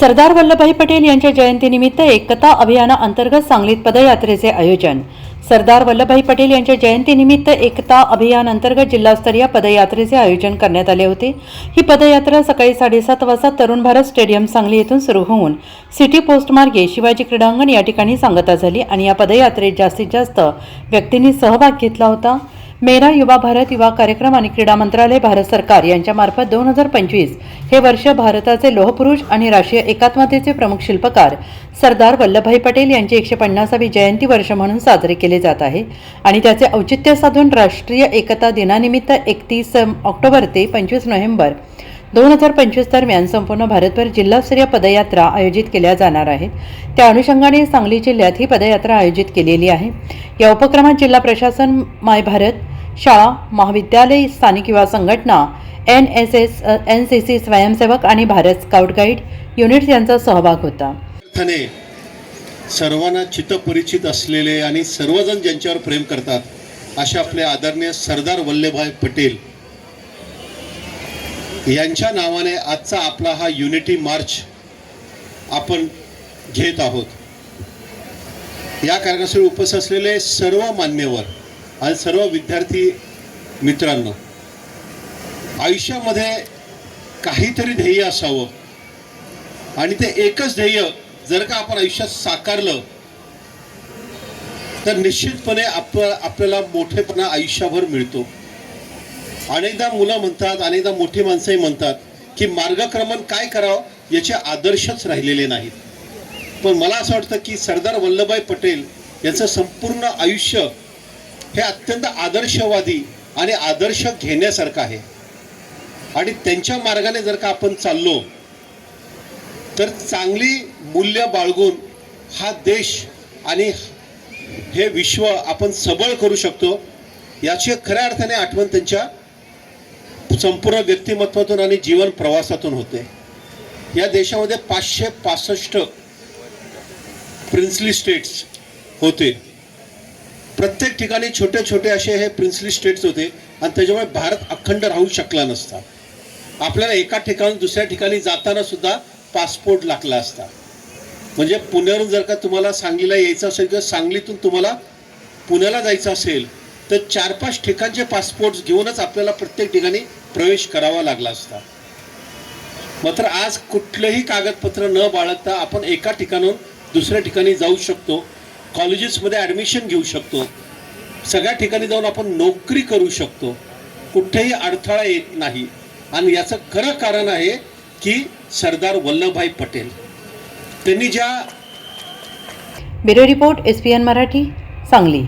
सरदार वल्लभभाई पटेल यांच्या जयंतीनिमित्त एकता अभियानाअंतर्गत सांगलीत पदयात्रेचे आयोजन. सरदार वल्लभभाई पटेल यांच्या जयंतीनिमित्त एकता अभियान अंतर्गत जिल्हास्तरीय पदयात्रेचे आयोजन करण्यात आले होते. ही पदयात्रा सकाळी साडेसात वाजता तरुण भारत स्टेडियम सांगली येथून सुरू होऊन सिटी पोस्टमार्गे शिवाजी क्रीडांगण या ठिकाणी सांगता झाली आणि या पदयात्रेत जास्तीत जास्त व्यक्तींनी सहभाग घेतला होता. मेरा युवा भारत युवा कार्यक्रम आणि क्रीडा मंत्रालय भारत सरकार यांच्यामार्फत दोन हजार पंचवीस हे वर्ष भारताचे लोहपुरुष आणि राष्ट्रीय एकात्मतेचे प्रमुख शिल्पकार सरदार वल्लभभाई पटेल यांची एकशे पन्नासावी जयंती वर्ष म्हणून साजरे केले जात आहे. आणि त्याचे औचित्य साधून राष्ट्रीय एकता दिनानिमित्त एकतीस ऑक्टोबर ते पंचवीस नोव्हेंबर दोन हजार पंचवीस दरम्यान संपूर्ण भारतभर जिल्हास्तरीय पदयात्रा आयोजित केल्या जाणार आहेत. त्या अनुषंगाने सांगली जिल्ह्यात ही पदयात्रा आयोजित केलेली आहे. या उपक्रमात जिल्हा प्रशासन माय भारत शाळा महाविद्यालय स्थानिक युवा संघटना N S S N C C स्वयंसेवक आणि भारत स्काउट गाईड युनिट्स यांचा सहभाग होता. सर्वांना चित्तपरिचित असलेले आणि सर्वजण ज्यांच्यावर प्रेम करतात असे आपले आदरणीय सरदार वल्लभभाई पटेल यांच्या नावाने आजचा आपला हा युनिटी मार्च आपण घेत आहोत. या कार्यक्रमासाठी उपस्थित असलेले सर्व मान्यवर आणि सर्व विद्यार्थी मित्रांनो आयुष्यामध्ये काहीतरी ध्येय असावं. आणि ते एकच ध्येय जर का आपण आयुष्यात साकारलं तर निश्चितपणे आप आपल्याला मोठेपणा आयुष्यभर मिळतो. अनेकदा मुलं म्हणतात अनेकदा मोठी माणसंही म्हणतात की मार्गक्रमण काय करावं याचे आदर्शच राहिलेले नाहीत. पण मला असं वाटतं की सरदार वल्लभभाई पटेल यांचं संपूर्ण आयुष्य हे अत्यंत आदर्शवादी आणि आदर्श घेण्यासारखं आहे. आणि त्यांच्या मार्गाने जर का आपण चाललो तर चांगली मूल्य बाळगून हा देश आणि हे विश्व आपण सबळ करू शकतो याची खऱ्या अर्थाने आठवण त्यांच्या संपूर्ण व्यक्तिमत्वातून आणि जीवन प्रवासातून होते. या देशामध्ये पाचशे पासष्ट प्रिन्सली स्टेट्स होते. प्रत्येक ठिकाणी छोटे छोटे असे हे प्रिन्सली स्टेट्स होते आणि त्याच्यामुळे भारत अखंड राहू शकला नसता. आपल्याला एका ठिकाणी दुसऱ्या ठिकाणी जाताना सुद्धा पासपोर्ट लागला असता. म्हणजे पुण्यावरून जर का तुम्हाला सांगलीला यायचं असेल किंवा सांगलीतून तुम्हाला पुण्याला जायचं असेल तर चार पाच ठिकाणचे पासपोर्ट्स घेऊनच आपल्याला प्रत्येक ठिकाणी प्रवेश करावा लागला असता. मात्र आज कुठलंही कागदपत्र न बाळगता आपण एका ठिकाणून दुसऱ्या ठिकाणी जाऊ शकतो. कॉलेजेसमध्ये ॲडमिशन घेऊ शकतो. सगळ्या ठिकाणी जाऊन आपण नोकरी करू शकतो. कुठेही अडथळा येत नाही. आणि याचं खरं कारण आहे की सरदार वल्लभभाई पटेल. त्यांनी ज्या bureau report S P N Marathi Sangli.